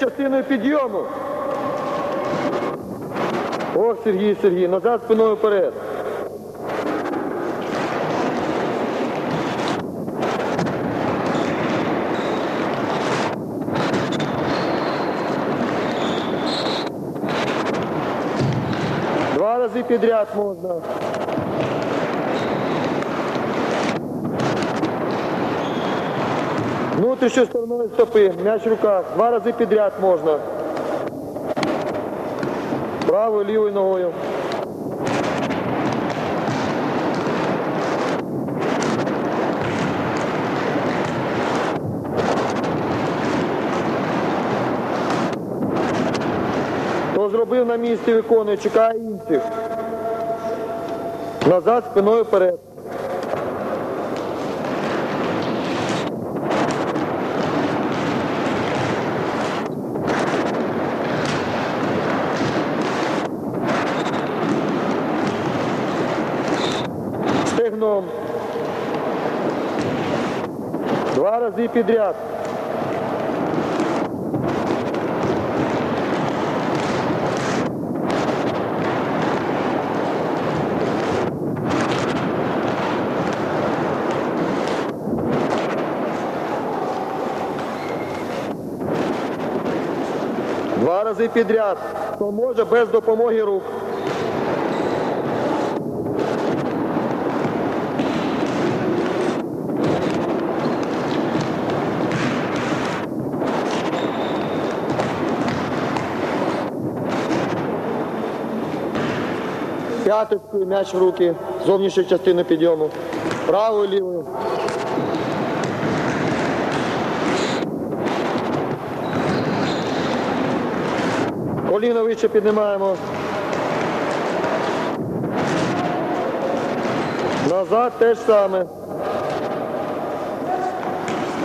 частиною підйому. Ох, Сергій, Сергій, назад спиною вперед. Два рази підряд можна. Внутрішньою стороною стопи, м'яч в руках. Два рази підряд можна. Правою, лівою ногою. Хто зробив на місці, виконує, чекає інших. Назад спиною вперед. Стегном. Два рази підряд. Два рази підряд. Хто може без допомоги рук. П'яточкою м'яч в руки, зовнішню частину підйому. Правою, лівою. Коліно вище піднімаємо. Назад те ж саме.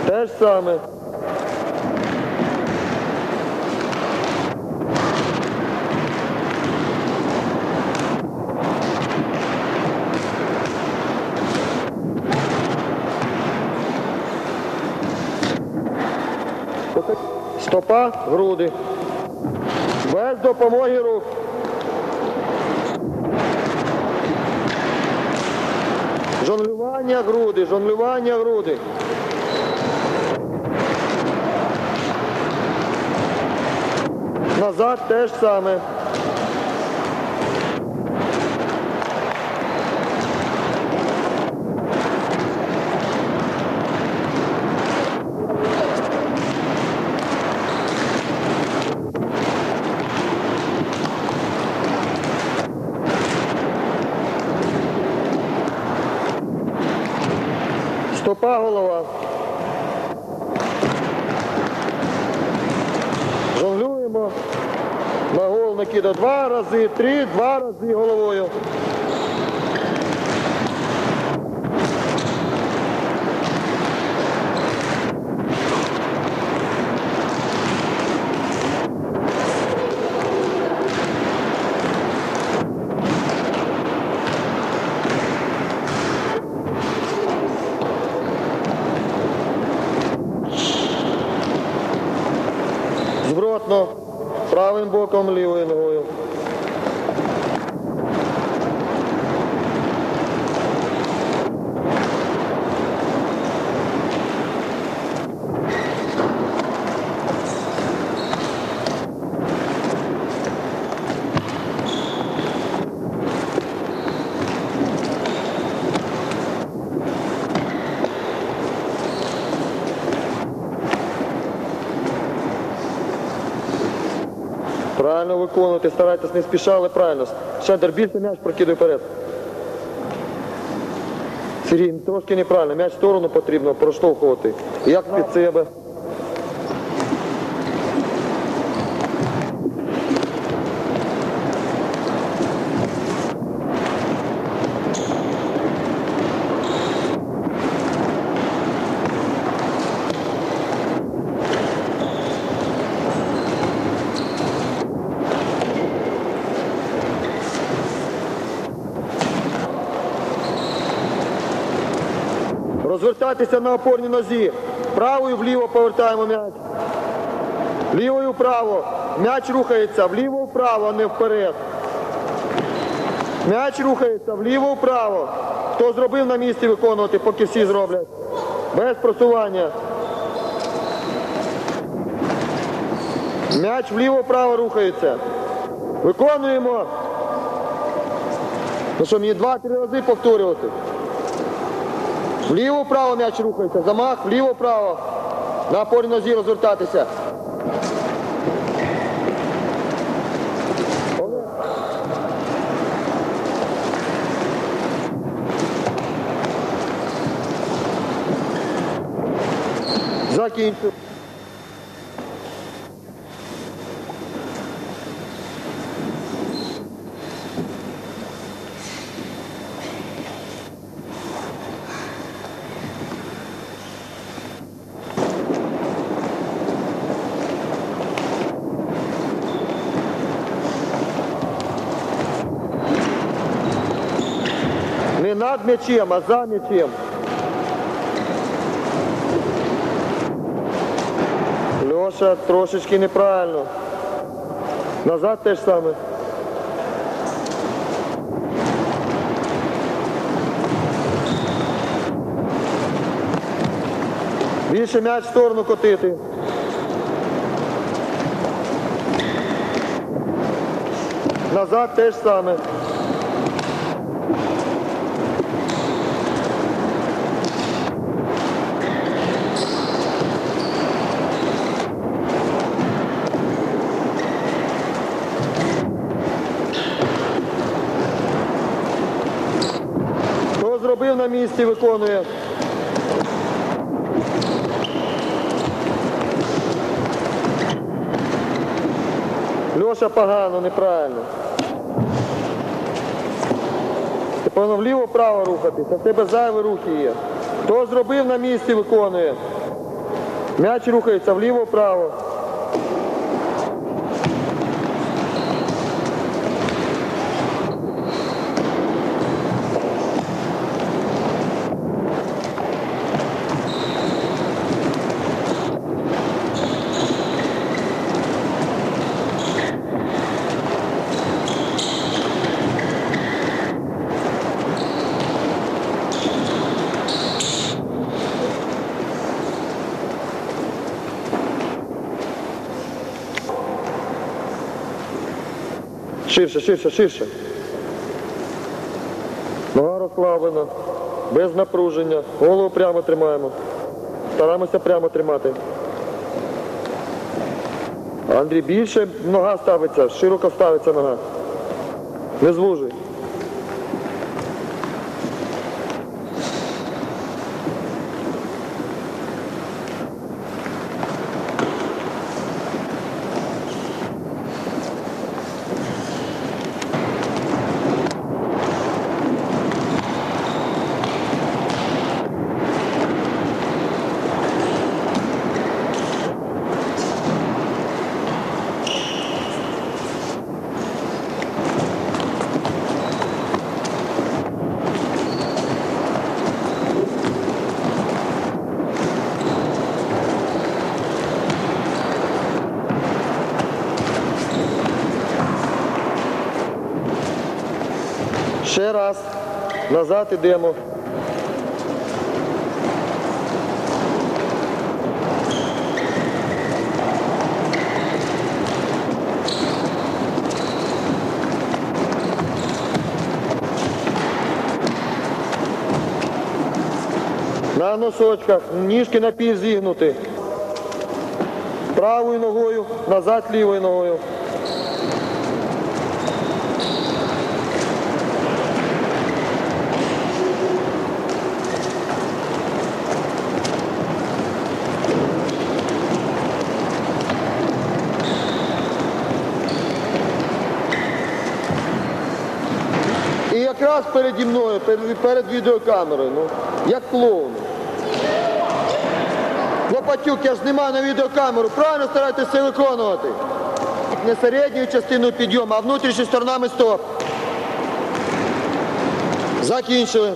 Те ж саме. Стопа, груди. Без допомоги рук. Жонглювання груди, жонглювання груди. Назад теж саме. Стопа голова. Жонглюємо. На гол накида два рази, три, два рази головою. Зворотно. Правим боком, лівою ногою. Правильно виконувати, старайтесь не спішали, правильно. Шендер, більше м'яч прокидуй вперед. Сергій, трошки неправильно. М'яч в сторону потрібно проштовхувати. Як під себе. Розвертатися на опорній нозі. Правою вліво повертаємо м'яч. Ліво і вправо. М'яч рухається вліво-вправо, а не вперед. М'яч рухається вліво-вправо. Хто зробив на місці виконувати, поки всі зроблять. Без просування. М'яч вліво-вправо рухається. Виконуємо. Ну що, мені два-три рази повторювати. Вліво-вправо м'яч рухається. Замах, вліво право. На опорі нозі розвертатися. Закінчу. Над м'ячем, а за м'ячем. Льоша, трошечки неправильно. Назад теж саме. Більше м'яч в сторону котити. Назад теж саме. Хто зробив на місці, виконує. Льоша погано, неправильно. Ти повинен вліво-право рухатися, в тебе зайві рухи є. Хто зробив на місці, виконує. М'яч рухається вліво-право. Ширше, ширше, ширше. Нога розплавлена, без напруження. Голову прямо тримаємо. Стараємося прямо тримати. Андрій, більше нога ставиться, широко ставиться нога. Не звужуй. Ще раз. Назад ідемо. На носочках, ніжки на зігнути. Правою ногою, назад лівою ногою. І якраз переді мною, перед, перед відеокамерою, ну, як клоун. Лопатюк, я ж знімаю на відеокамеру, правильно старайтеся виконувати. Не середньою частиною підйому, а внутрішніми сторонами стоп. Закінчили.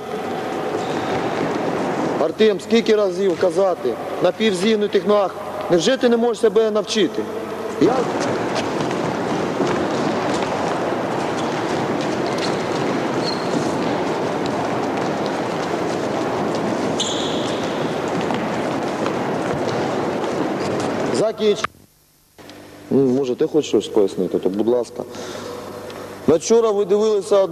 Артем, скільки разів казати на півзігнутих ногах. Невже ти не можеш себе навчити? Я... Закінч. Ну, може, ти хочеш щось пояснити, то будь ласка. Вчора ви дивилися одну